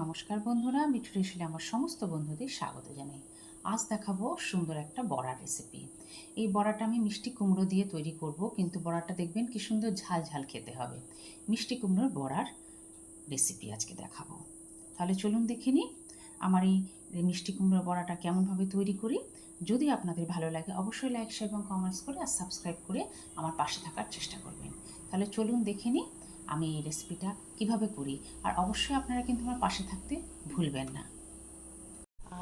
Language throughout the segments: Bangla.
নমস্কার বন্ধুরা মিঠু রেশিলে আমার সমস্ত বন্ধুদের স্বাগত জানাই। আজ দেখাবো সুন্দর একটা বড়া রেসিপি এই বড়াটা আমি মিষ্টি কুমড়ো দিয়ে তৈরি করব, কিন্তু বড়াটা দেখবেন কি সুন্দর ঝাল ঝাল খেতে হবে। মিষ্টি কুমড়োর বড়ার রেসিপি আজকে দেখাবো। তাহলে চলুন দেখে নিই আমার এই মিষ্টি কুমড়োর বড়াটা কেমনভাবে তৈরি করি। যদি আপনাদের ভালো লাগে, অবশ্যই লাইক শেয়ার এবং কমেন্টস করে আর সাবস্ক্রাইব করে আমার পাশে থাকার চেষ্টা করবেন। তাহলে চলুন দেখে নিই আমি এই রেসিপিটা কীভাবে করি? আর অবশ্যই আপনারা কিন্তু আমার পাশে থাকতে ভুলবেন না।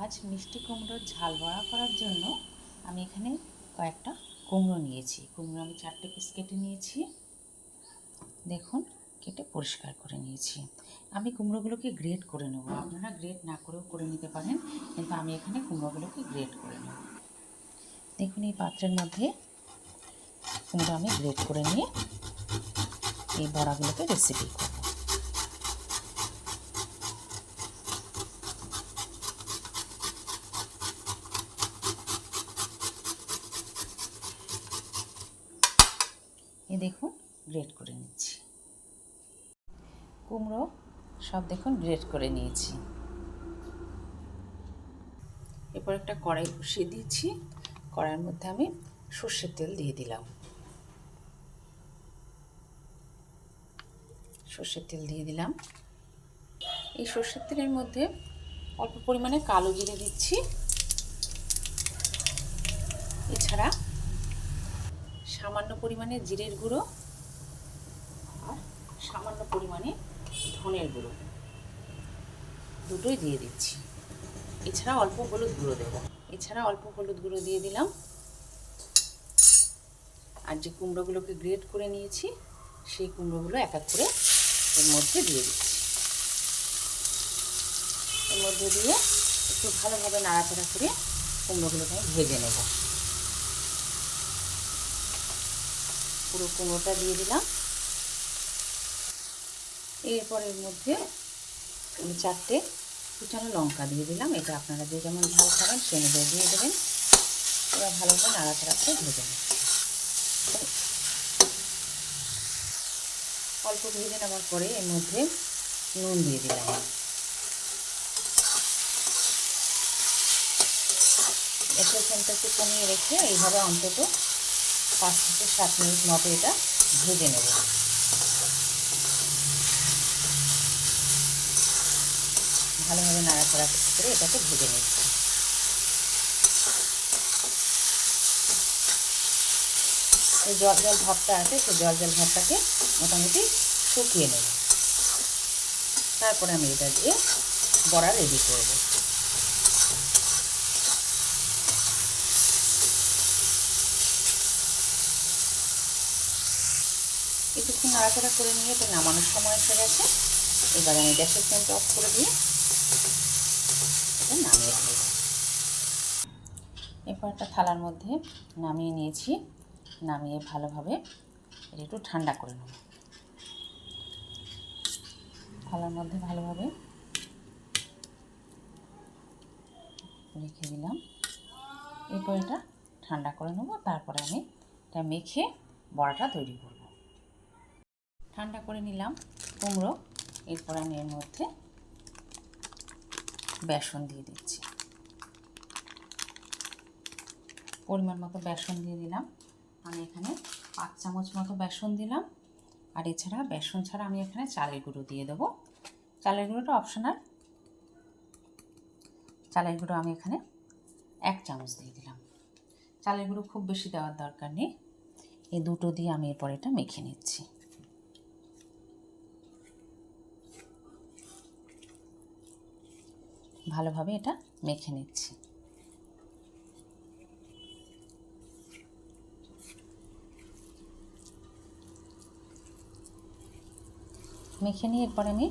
আজ মিষ্টি কুমড়োর ঝাল বড়া করার জন্য আমি এখানে কয়েকটা কুমড়ো নিয়েছি। কুমড়ো আমি চারটে পিস কেটে নিয়েছি। দেখুন, কেটে পরিষ্কার করে নিয়েছি। আমি কুমড়োগুলোকে গ্রেট করে নেব। আপনারা গ্রেড না করেও করে নিতে পারেন, কিন্তু আমি এখানে কুমড়োগুলোকে গ্রেড করে নেব। দেখুন, এই পাত্রের মধ্যে কুমড়ো আমি গ্রেড করে নিয়ে এই বড়াগুলোকে রেসিপি করব। এই দেখুন গ্রেট করে নিচ্ছি। কুমড়ো সব দেখুন গ্রেট করে নিয়েছি। এরপর একটা কড়াই বসিয়ে দিয়েছি কড়াইয়ের মধ্যে আমি সর্ষের তেল দিয়ে দিলাম। সর্ষের তেল দিয়ে দিলাম। এই সর্ষের তেলের মধ্যে অল্প পরিমাণে কালো জিরে দিচ্ছি। এছাড়া সামান্য পরিমাণে জিরের গুঁড়ো আর সামান্য পরিমাণে ধনের গুঁড়ো দুটোই দিয়ে দিচ্ছি। এছাড়া অল্প হলুদ গুঁড়ো দেবো। এছাড়া অল্প হলুদ গুঁড়ো দিয়ে দিলাম। আর যে কুমড়োগুলোকে গ্রেট করে নিয়েছি, সেই কুমড়োগুলো এক এক করে এর মধ্যে দিয়ে দিচ্ছি। এর মধ্যে দিয়ে একটু ভালোভাবে নাড়াচাড়া করে কুমড়োগুলোকে আমি ভেজে নেব। পুরো কুমড়োটা দিয়ে দিলাম। এরপর এর মধ্যে আমি চারটে কুচানো লঙ্কা দিয়ে দিলাম। এটা আপনারা যে যেমন ঝাল খাবেন সে অনুযায়ী দিয়ে দেবেন। এবার ভালোভাবে নাড়াচাড়া করে ভেজে নিচ্ছি। অল্প ভেজে নেওয়ার পরে এর মধ্যে নুন দিয়ে দিলাম। এতে ফ্লেমটা একটু কমিয়ে রেখে এইভাবে অন্তত পাঁচ থেকে সাত মিনিট মতো এটা ভেজে নেব। ভালোভাবে নাড়াচাড়া করে এটাকে ভেজে নিচ্ছি। এই জল জল ভাবটা আছে, সেই জল জল ভাবটাকে মোটামুটি শুকিয়ে নেব। তারপরে আমি এটা দিয়ে বড়া রেডি করব। কিছুক্ষণ নাড়াচাড়া করে নিয়ে এটা নামানোর সময় এসে গেছে। এবার আমি গ্যাসের ফ্লেমটা অফ করে দিয়ে এটা নামিয়ে দেব এরপর একটা থালার মধ্যে নামিয়ে নিয়েছি। নামিয়ে ভালোভাবে এটা একটু ঠান্ডা করে নেব। থালার মধ্যে ভালোভাবে রেখে দিলাম। এরপর এটা ঠান্ডা করে নেব, তারপরে আমি এটা মেখে বড়াটা তৈরি করব। ঠান্ডা করে নিলাম কুমড়ো, এরপর আমি এর মধ্যে বেসন দিয়ে দিচ্ছি। পরিমাণ মতো বেসন দিয়ে দিলাম। আমি এখানে পাঁচ চামচ মতো বেসন দিলাম। আর এছাড়া বেসন ছাড়া আমি এখানে চালের গুঁড়ো দিয়ে দেবো। চালের গুঁড়োটা অপশনাল। চালের গুঁড়ো আমি এখানে এক চামচ দিয়ে দিলাম। চালের গুঁড়ো খুব বেশি দেওয়ার দরকার নেই। এই দুটো দিয়ে আমি এরপর এটা মেখে নিচ্ছি। ভালোভাবে এটা মেখে নিচ্ছি। মেখে নিয়ে এরপর আমি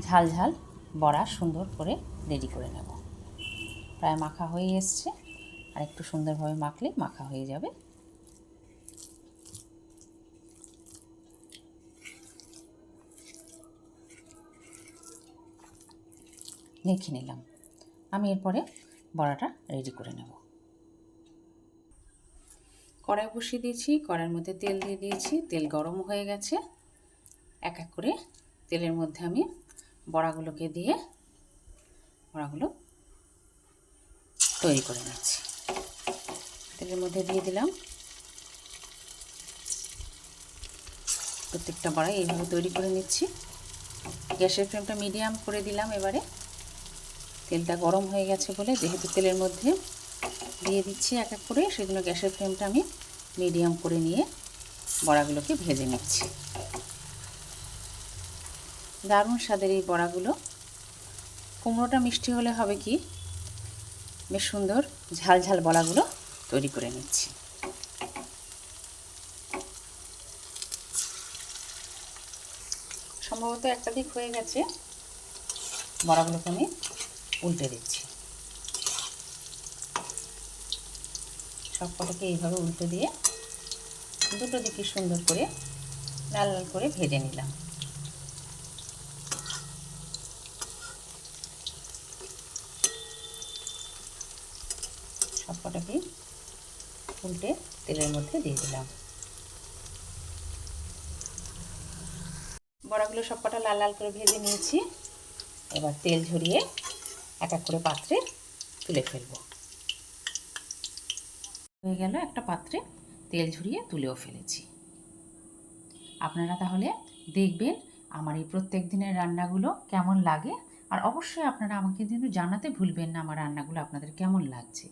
ঝাল ঝাল বড়া সুন্দর করে রেডি করে নেব। প্রায় মাখা হয়ে এসছে। আর একটু সুন্দরভাবে মাখলে মাখা হয়ে যাবে। মেখে নিলাম। আমি এরপরে বড়াটা রেডি করে নেব। কড়াই বসিয়ে দিয়েছি। কড়াইয়ের মধ্যে তেল দিয়ে দিয়েছি। তেল গরম হয়ে গেছে। এক এক করে তেলের মধ্যে আমি বড়াগুলোকে দিয়ে বড়াগুলো তৈরি করে নিচ্ছি। তেলের মধ্যে দিয়ে দিলাম। প্রত্যেকটা বড়াই এইভাবে তৈরি করে নিচ্ছি। গ্যাসের ফ্লেমটা মিডিয়াম করে দিলাম এবারে। তেলটা গরম হয়ে গেছে বলে যেহেতু তেলের মধ্যে দিয়ে দিচ্ছি এক এক করে, সেজন্য গ্যাসের ফ্লেমটা আমি মিডিয়াম করে নিয়ে বড়াগুলোকে ভেজে নিচ্ছি। দারুণ স্বাদের এই বড়াগুলো। কুমড়োটা মিষ্টি হলে হবে কি? বেশ সুন্দর ঝাল ঝাল বড়াগুলো তৈরি করে নিচ্ছি। সম্ভবত একটা দিক হয়ে গেছে। বড়াগুলোকে আমি উল্টে দিচ্ছি। সব কটাকে এইভাবে উল্টে দিয়ে দুটো দিকে সুন্দর করে লাল লাল করে ভেজে নিলাম। সব কটাকে উল্টে তেলের মধ্যে দিয়ে দিলাম। বড়াগুলো সব কটা লাল লাল করে ভেজে নিয়েছি। এবার তেল ঝরিয়ে এক এক করে পাত্রে তুলে ফেলব। হয়ে গেল একটা পাত্রে তেল ঝরিয়ে তুলেও ফেলেছি। আপনারা তাহলে দেখবেন আমার এই প্রত্যেক দিনের রান্নাগুলো কেমন লাগে। আর অবশ্যই আপনারা আমাকে কিন্তু জানাতে ভুলবেন না আমার রান্নাগুলো আপনাদের কেমন লাগছে।